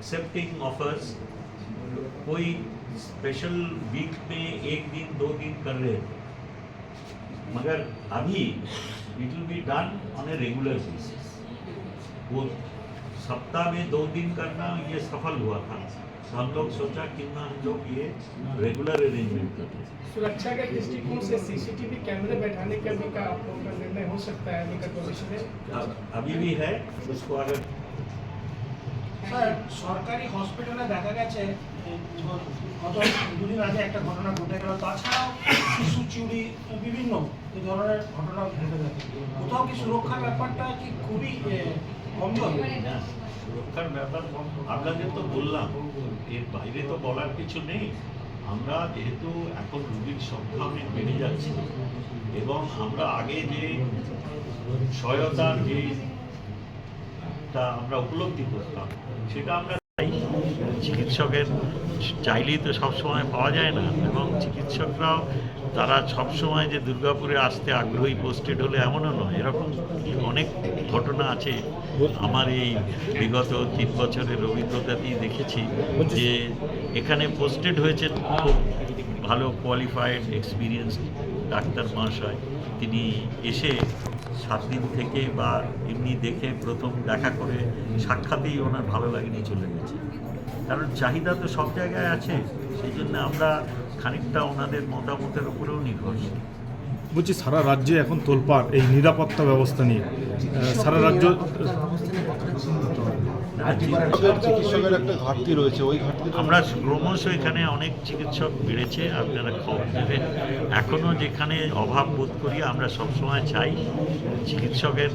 Accepting offers कोई special week में एक दिन दो दिन कर रहे थे। मगर अभी it will be done on a regular basis वो सप्ताह में दो दिन करना ये सफल हुआ था। तो हम लोग सोचा कि ना हम लोग ये रेगुलर अरेंजमेंट करते सुरक्षा के दृष्टिकोण से सीसीटीवी कैमरे बैठाने का भी का आप लोगों का निर्णय हो सकता है निकट भविष्य में? अभी भी है उसको अगर সরকারি হসপিটালে দেখা গেছে গত দুদিন আগে একটা ঘটনা ঘটে গেল। তাছাড়াও শিশু চুরি বিভিন্ন এই ধরনের ঘটনা ঘটে থাকে। কোথাও কি সুরক্ষার ব্যাপারটা কি খুবই না, সুরক্ষার ব্যাপার আপনাকে তো বললাম এর বাইরে তো বলার কিছু নেই। আমরা যেহেতু এখন রুগীর সংখ্যা অনেক বেড়ে যাচ্ছে এবং আমরা আগে যে সহায়তার যে তা আমরা উপলব্ধি করতাম, সেটা আমরা। চিকিৎসকের চাইলেই তো সবসময় পাওয়া যায় না, এবং চিকিৎসকরাও তারা সবসময় যে দুর্গাপুরে আসতে আগ্রহী পোস্টেড হলে এমনও নয় এরকম অনেক ঘটনা আছে আমার এই বিগত তিন বছরের অভিজ্ঞতাতেই দেখেছি যে এখানে পোস্টেড হয়েছে খুব ভালো কোয়ালিফাইড এক্সপিরিয়েন্স ডাক্তার মহাশয় তিনি এসে সাত দিন থেকে বা এমনি দেখে প্রথম দেখা করে সাক্ষাতেই ওনার ভালো লাগেনি চলে গেছে। কারণ চাহিদা তো সব জায়গায় আছে সেই জন্য আমরা খানিকটা ওনাদের মতামতের উপরেও নির্ভরশীল। বলছি সারা রাজ্যে এখন তোলপাড় এই নিরাপত্তা ব্যবস্থা নিয়ে সারা রাজ্য চিকিৎসকের একটা ঘাটতি রয়েছে ওই ঘাটতিটা আমরা ক্রমশ এখানে অনেক চিকিৎসক বেড়েছে আপনারা খবর দেবেন। এখনও যেখানে অভাব বোধ করি আমরা সবসময় চাই চিকিৎসকের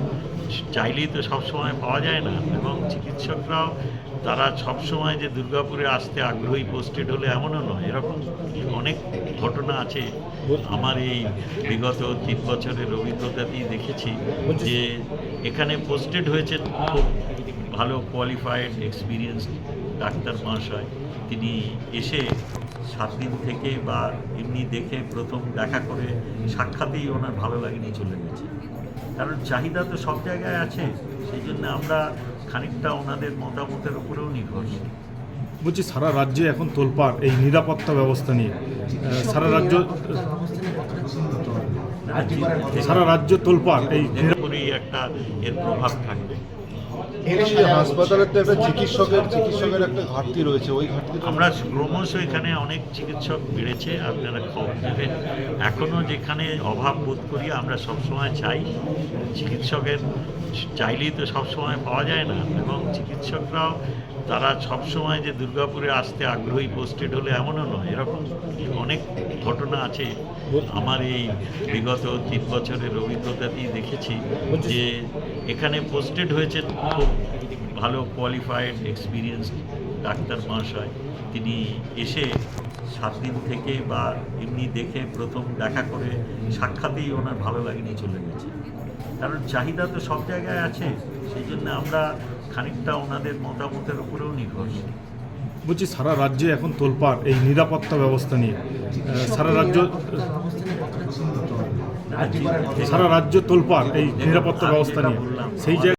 চাইলেই তো সবসময় পাওয়া যায় না। এবং চিকিৎসকরাও তারা সবসময় যে দুর্গাপুরে আসতে আগ্রহী পোস্টেড হলে এমনও নয়। এরকম অনেক ঘটনা আছে। আমার এই বিগত তিন বছরের অভিজ্ঞতাতেই দেখেছি যে এখানে পোস্টেড হয়েছে খুব ভালো কোয়ালিফাইড এক্সপিরিয়েন্স ডাক্তার মহাশয়। তিনি এসে সাত দিন থেকে বা এমনি দেখে প্রথম দেখা করে সাক্ষাতেই ওনার ভালো লাগেনি চলে গেছে। কারণ চাহিদা তো সব জায়গায় আছে সেই জন্য আমরা খানিকটা ওনাদের মতামতের উপরেও নির্ভরশীল। বলছি সারা রাজ্যে এখন তোলপাড় এই নিরাপত্তা ব্যবস্থা নিয়ে। সারা রাজ্য সারা রাজ্য তোলপাড় এই করেই একটা এর প্রভাব থাকবে হাসপাতালের তো একটা চিকিৎসকের চিকিৎসকের একটা ঘাটতি রয়েছে। ওই আমরা ক্রমশ এখানে অনেক চিকিৎসক বেড়েছে আপনারা খবর দেবেন এখনও যেখানে অভাব বোধ করি আমরা সবসময় চাই। চিকিৎসকের চাইলেই তো সবসময় পাওয়া যায় না। এবং চিকিৎসকরাও তারা সবসময় যে দুর্গাপুরে আসতে আগ্রহী পোস্টেড হলে এমনও নয়। এরকম অনেক ঘটনা আছে। আমার এই বিগত তিন বছরের অভিজ্ঞতাতেই দেখেছি যে এখানে পোস্টেড হয়েছে খুব ভালো কোয়ালিফাইড এক্সপিরিয়েন্স ডাক্তার মহাশয়। তিনি এসে সাত দিন থেকে বা এমনি দেখে প্রথম দেখা করে সাক্ষাতেই ওনার ভালো লাগেনি চলে গেছে। কারণ চাহিদা তো সব জায়গায় আছে সেই জন্য আমরা খানিকটা ওনাদের মতামতের উপরেও নির্ভরশীল। বলছি সারা রাজ্যে এখন তোলপাড় এই নিরাপত্তা ব্যবস্থা নিয়ে। সারা রাজ্য সারা রাজ্য তোলপাড় এই নিরাপত্তা ব্যবস্থা নিয়ে। সেই জায়গায়